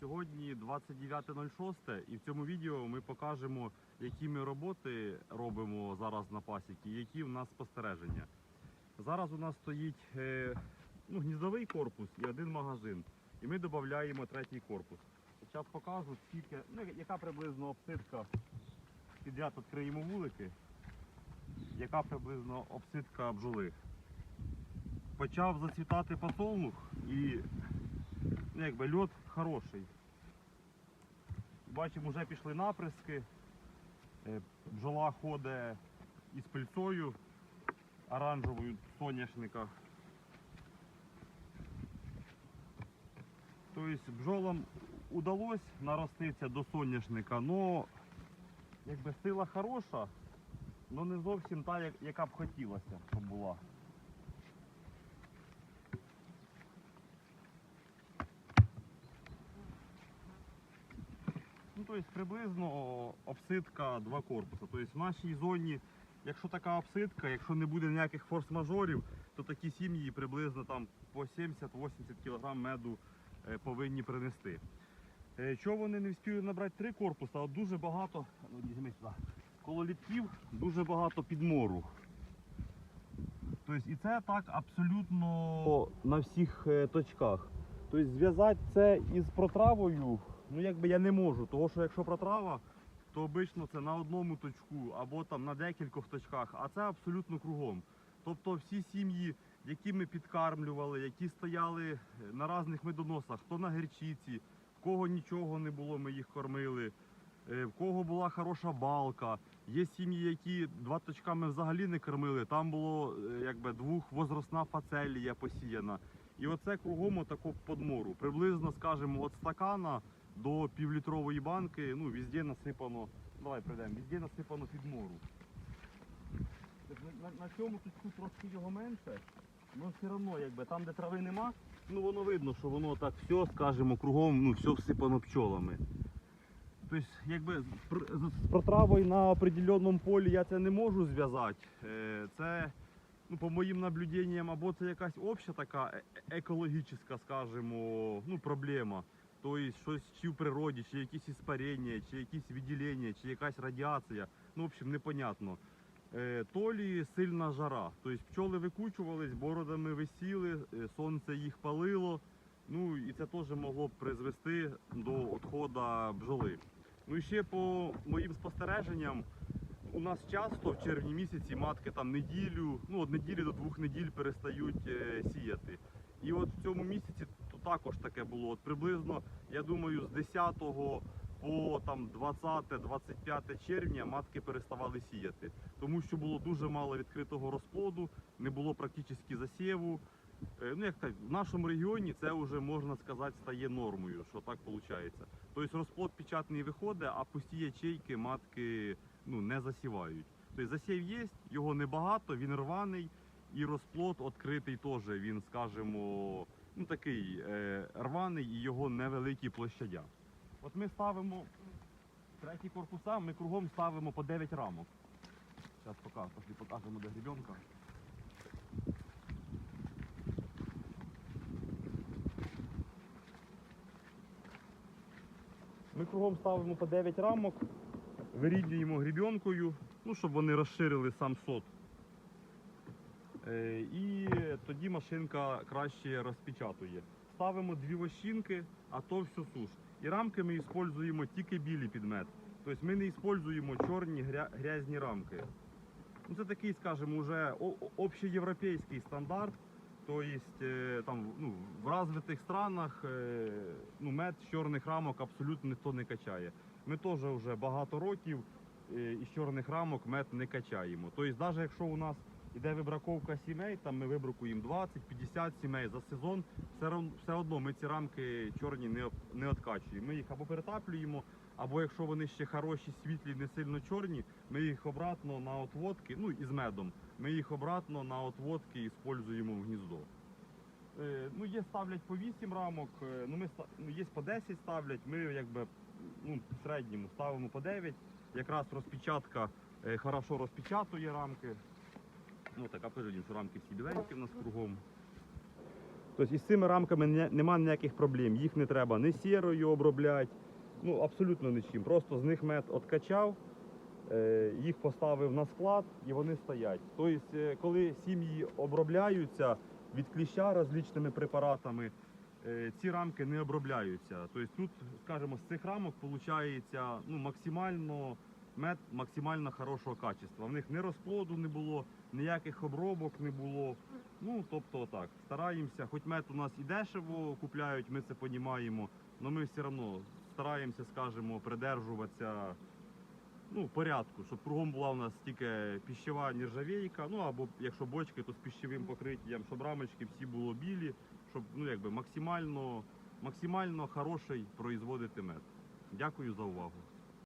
Сьогодні 29.06 і в цьому відео ми покажемо, які ми роботи робимо зараз на пасіки, які в нас спостереження. Зараз у нас стоїть е, ну, гніздовий корпус і один магазин. І ми додаємо третій корпус. Зараз покажу, скільки, ну, яка приблизно обсидка. Підряд відкриємо вулики, яка приблизно обсидка бджоли. Почав зацвітати посолнух і якби льот хороший. Бачимо, вже пішли наприски. Е, Бджола ходить із пильцою оранжевою соняшника. Тобто бджолам удалось нароститися до соняшника, але якби сила хороша, але не зовсім та, яка б хотілося, щоб була. Тобто приблизно обсидка два корпуси. Тобто в нашій зоні, якщо така обсидка, якщо не буде ніяких форс-мажорів, то такі сім'ї приблизно там по 70-80 кг меду е, повинні принести. Е, Чого вони не встигли набрати три корпуси, от дуже багато, ну, коло літків дуже багато підмору. Тобто і це так абсолютно на всіх е, точках. Тобто зв'язати це із протравою, ну якби я не можу, тому що якщо протрава, то обично це на одному точку або там на декількох точках, а це абсолютно кругом. Тобто всі сім'ї, які ми підкармлювали, які стояли е, на різних медоносах, хто на герчиці, в кого нічого не було, ми їх кормили, е, в кого була хороша балка. Є сім'ї, які два точками взагалі не кормили. Там було е, якби двохвозросна фацелія посіяна. І оце кругом отаку подмору. Приблизно, скажімо, від стакана до півлітрової банки, ну, везде насипано. Давай прийдемо, везде насипано підмору. На, на, на цьому точку трошки його менше, але все одно, якби там, де трави нема, ну воно видно, що воно так все, скажімо, кругом, ну, все всипано пчолами. Тобто, якби з протравою на определеному полі я це не можу зв'язати. Е, Це, ну, по моїм наблюденням, або це якась обща така е- екологічна, скажімо, ну, проблема. Тобто щось чи в природі, чи якісь іспарення, чи якісь відділення, чи якась радіація. Ну, в общем, непонятно. Е, То лі сильна жара. Тобто пчоли викучувались, бородами висіли, е, сонце їх палило. Ну і це теж могло б призвести до відходу бджоли. Ну і ще по моїм спостереженням, у нас часто в червні місяці матки там неділю, ну від неділі до двох неділь перестають е, сіяти. І от в цьому місяці то також таке було. От приблизно, я думаю, з 10 по 20-25 червня матки переставали сіяти, тому що було дуже мало відкритого розплоду, не було практично засіву. Е, Ну, як так, в нашому регіоні це вже можна сказати стає нормою, що так виходить. Тобто розплод печатний виходить, а пусті ячейки матки ну, не засівають. Тобто засів є, його небагато, він рваний, і розплод відкритий теж, він, скажімо, ну такий е, рваний і його невеликі площадя. От ми ставимо третій корпуса, ми кругом ставимо по 9 рамок. Зараз пошли покажемо де гребенка. Ми кругом ставимо по 9 рамок, вирівнюємо грібенкою, ну, щоб вони розширили сам сот. Е, І тоді машинка краще розпечатує. Ставимо дві вощинки, а то все суш. І рамки ми використовуємо тільки білі підмет. Тобто ми не використовуємо чорні грязні рамки. Ну, це такий, скажімо, вже о- о- общеєвропейський стандарт. Тобто е, там, ну, в розвитих странах е, ну, мед з чорних рамок абсолютно ніхто не качає. Ми теж вже багато років із чорних рамок мед не качаємо. Тобто, навіть якщо у нас іде вибраковка сімей, там ми вибракуємо 20-50 сімей за сезон, все, все одно ми ці рамки чорні не, не откачуємо. Ми їх або перетаплюємо, або якщо вони ще хороші, світлі, не сильно чорні, ми їх обратно на отводки, ну із медом, ми їх обратно на отводки використовуємо в гніздо. Е, ну, є ставлять по 8 рамок, е, ну, ми, ну, є по 10 ставлять, ми якби ну, в середньому ставимо по 9. Якраз розпечатка е, хорошо розпечатує рамки. Ну, так, а що рамки всі біленькі в нас кругом. Тобто із цими рамками не- нема ніяких проблем. Їх не треба ні сірою обробляти, ну абсолютно нічим. Просто з них мед откачав, е, їх поставив на склад і вони стоять. Тобто, е, коли сім'ї обробляються від кліща различними препаратами, е, ці рамки не обробляються. Тобто тут, скажімо, з цих рамок виходить ну, максимально мед максимально хорошого качества. В них ні розплоду не було, ніяких обробок не було. Ну, тобто отак. Стараємося, хоч мед у нас і дешево купляють, ми це розуміємо, але ми все одно стараємося, скажімо, придержуватися ну, порядку, щоб кругом була у нас тільки піщова нержавейка, ну або якщо бочки, то з піщовим покриттям, щоб рамочки всі було білі, щоб ну, якби максимально, максимально хороший производити мед. Дякую за увагу.